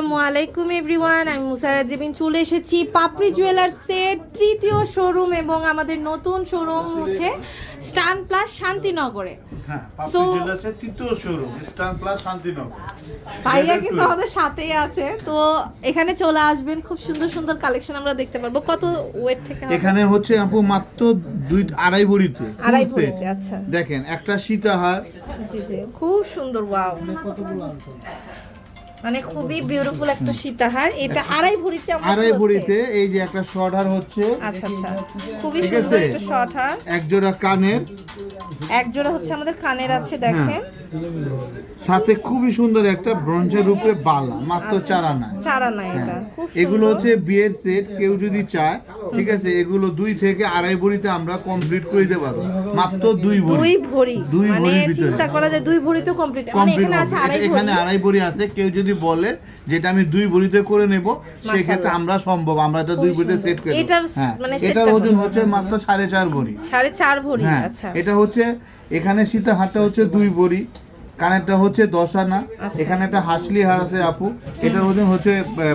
আসসালামু আলাইকুম এভরিওয়ান আমি মুসারা জেবিন চলে এসেছি পাপড়ি জুয়েলার্সের তৃতীয় শোরুম এবং আমাদের নতুন শোরুম হচ্ছে স্টান প্লাস শান্তিনগরে। হ্যাঁ পাপড়ি জুয়েলার্সের তৃতীয় শোরুম স্টান প্লাস শান্তিনগর। ভাইয়া কিন্তু আমাদের সাথেই আছে। তো এখানে চলে আসবেন খুব সুন্দর সুন্দর কালেকশন আমরা দেখতে পারব। কত ওয়েট থেকে? এখানে হচ্ছে আপু মাত্র দুই আড়াই ভরিতে আড়াই। ভরিতে, আচ্ছা। দেখেন একটা সীতাহার। জি জি খুব সুন্দর ওয়াও মানে খুবই বিউটিফুল একটা সীতাহার। এটা আড়াই ভরিতে আমরা আড়াই ভরিতে এই যে একটা শর্ট হার হচ্ছে। আচ্ছা আচ্ছা। খুবই সুন্দর একটা শর্ট হার। এক জোড়া কানের। এক জোড়া হচ্ছে আমাদের কানের আছে দেখেন। সাথে খুবই সুন্দর একটা ব্রঞ্জের উপরে বালা মাত্র চার আনা। চারা না এটা। হ্যাঁ। এগুলো হচ্ছে বিয়ের সেট কেউ যদি চায় ঠিক আছে? এগুলো দুই থেকে আড়াই ভরিতে আমরা কমপ্লিট করে দিতে পারব। মাত্র দুই ভরি। দুই ভরি। দুই মানে চিন্তা করা যায় দুই ভরি তো কমপ্লিট মানে এখানে আছে আড়াই এখানে আড়াই ভরি আছে। কেউ যদি বলে যেটা আমি দুই ভরিতে করে নেব সেক্ষেত্রে আমরা সম্ভব। আমরা এটা দুই ভরিতে সেট করে এটার হ্যাঁ। মানে এটার ওজন হচ্ছে মাত্র সাড়ে চার ভরি। সাড়ে চার ভরি হ্যাঁ। আচ্ছা। এটা হচ্ছে এখানে সীতা হারটা হচ্ছে দুই ভরি। কানেরটা হচ্ছে দশ আনা। আচ্ছা। এখানে একটা হাসলি হার আছে আপু। এটার ওজন হচ্ছে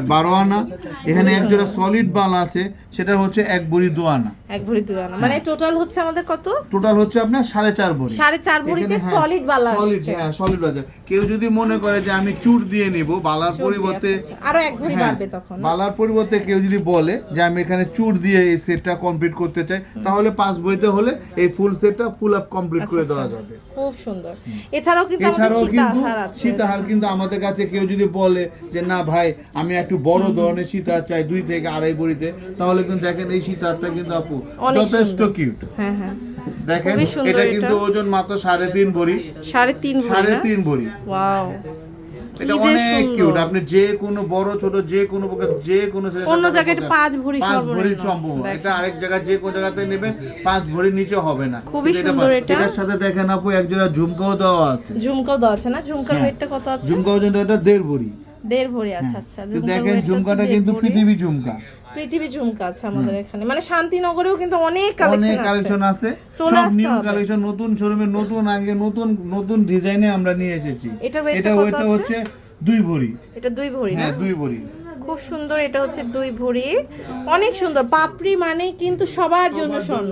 বারো আনা। এখানে এক জোড়া সলিড বাল আছে সেটা হচ্ছে এক ভরি দু আনা। এক ভরি দুই আনা। মানে টোটাল হচ্ছে আমাদের কত? টোটাল হচ্ছে আপনার সাড়ে চার ভরি। সাড়ে চার ভরিতে সলিড বালা সলিড হ্যাঁ সলিড বাজার কেউ যদি মনে করে যে আমি চুর দিয়ে নিব বালার পরিবর্তে আচ্ছা, আচ্ছা। আরও এক ভরি হ্যাঁ, বাড়বে তখন। বালার পরিবর্তে কেউ যদি বলে যে আমি এখানে চুর দিয়ে এই সেটটা কমপ্লিট করতে চাই তাহলে পাঁচ বইতে হলে এই ফুল সেটটা ফুল আপ কমপ্লিট করে দেওয়া। যাবে। খুব সুন্দর। এছাড়াও কিন্তু এছাড়াও কিন্তু সীতাহার কিন্তু আমাদের কাছে কেউ যদি বলে যে না ভাই আমি একটু বড় ধরনের সীতাহার চাই দুই থেকে আড়াই বড়িতে তাহলে কিন্তু দেখেন এই সীতাহারটা কিন্তু আপু যথেষ্ট কিউট হ্যাঁ হ্যাঁ। দেখেন এটা। কিন্তু ওজন মাত্র সাড়ে তিন ভরি সাড়ে তিন সাড়ে তিন ওয়াও। এটা অনেক কিউট আপনি যে কোনো বড় ছোট যে কোনো প্রকার যে কোনো অন্য জায়গায় পাঁচ ভরি পাঁচ সর্বনিম্ন। ভরি সম্ভব এটা আরেক জায়গায় যে কোনো জায়গাতে নেবেন পাঁচ নিচে হবে না। খুবই সুন্দর এটা। এটার সাথে দেখেন আপু এক জোড়া ঝুমকাও দেওয়া আছে। ঝুমকাও দেওয়া আছে না? ঝুমকার হ্যাঁ। ওয়েটটা কত আছে? ঝুমকা ওজনটা এটা দেড় ভরি। দেড় ভরি আচ্ছা আচ্ছা দেখেন ঝুমকাটা কিন্তু পৃথিবী ঝুমকা। পৃথিবী ঝুমকা আছে আমাদের এখানে। মানে শান্তিনগরেও কিন্তু অনেক কালেকশন কালেকশন আছে। আছে। চলে সব নিউ কালেকশন নতুন শোরুমে নতুন আগে নতুন নতুন ডিজাইনে আমরা নিয়ে এসেছি। এটা এটা ওইটা হচ্ছে দুই ভরি। এটা দুই ভরি হ্যাঁ দুই ভরি। খুব সুন্দর এটা হচ্ছে দুই ভরি। অনেক সুন্দর পাপড়ি মানে কিন্তু সবার জন্য স্বর্ণ।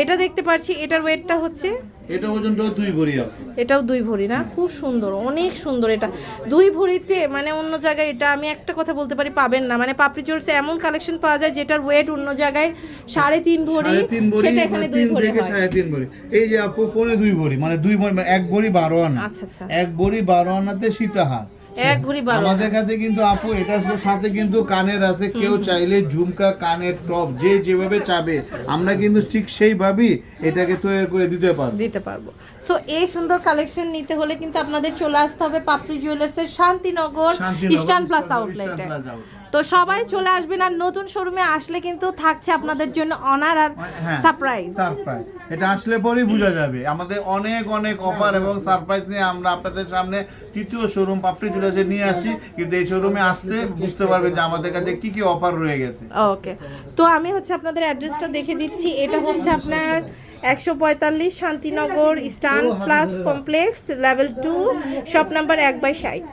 এটা দেখতে পাচ্ছি এটার ওয়েটটা হচ্ছে? এটা ওজনটাও দুই ভরি এটাও দুই ভরি না? খুব সুন্দর অনেক সুন্দর এটা। দুই ভরিতে মানে অন্য জায়গায় এটা আমি একটা কথা বলতে পারি পাবেন না। মানে পাপড়ি চলছে এমন কালেকশন পাওয়া যায় যেটার ওয়েট অন্য জায়গায় সাড়ে তিন ভরি সেটা এখানে মানে দুই ভরি সাড়ে তিন ভরি। এই যে আপু পৌনে দুই ভরি মানে দুই ভরি মানে এক ভরি বারো আনা। আচ্ছা আচ্ছা। এক ভরি বারো আনাতে সীতাহার। এক ভরি বারো আমাদের কাছে কিন্তু আপু এটার সাথে কিন্তু কানের আছে। কেউ চাইলে ঝুমকা কানের টপ যে যেভাবে চাবে আমরা কিন্তু ঠিক সেইভাবেই এটাকে তৈরি করে দিতে পারব। দিতে পারব। সো এই সুন্দর কালেকশন নিতে হলে কিন্তু আপনাদের চলে আসতে হবে পাপড়ি জুয়েলার্সের শান্তিনগর শান্তিনগর, ইস্টার্ন প্লাস আউটলেটে তো সবাই চলে আসবেন আর নতুন শোরুমে আসলে কিন্তু থাকছে আপনাদের জন্য অনার আর হ্যাঁ সারপ্রাইজ সারপ্রাইজ এটা আসলে পরেই বোঝা যাবে। আমাদের অনেক অনেক অফার এবং সারপ্রাইজ নিয়ে আমরা আপনাদের সামনে তৃতীয় শোরুম পাপড়ি জুয়েলার্সে নিয়ে আসি, কিন্তু এই শোরুমে আসতে বুঝতে পারবে যে আমাদের কাছে কি কি অফার রয়ে গেছে। ওকে তো আমি হচ্ছে আপনাদের অ্যাড্রেসটা দেখে দিচ্ছি। এটা হচ্ছে আপনার একশো পঁয়তাল্লিশ শান্তিনগর স্টান plus complex level two shop number এক বাই ষাট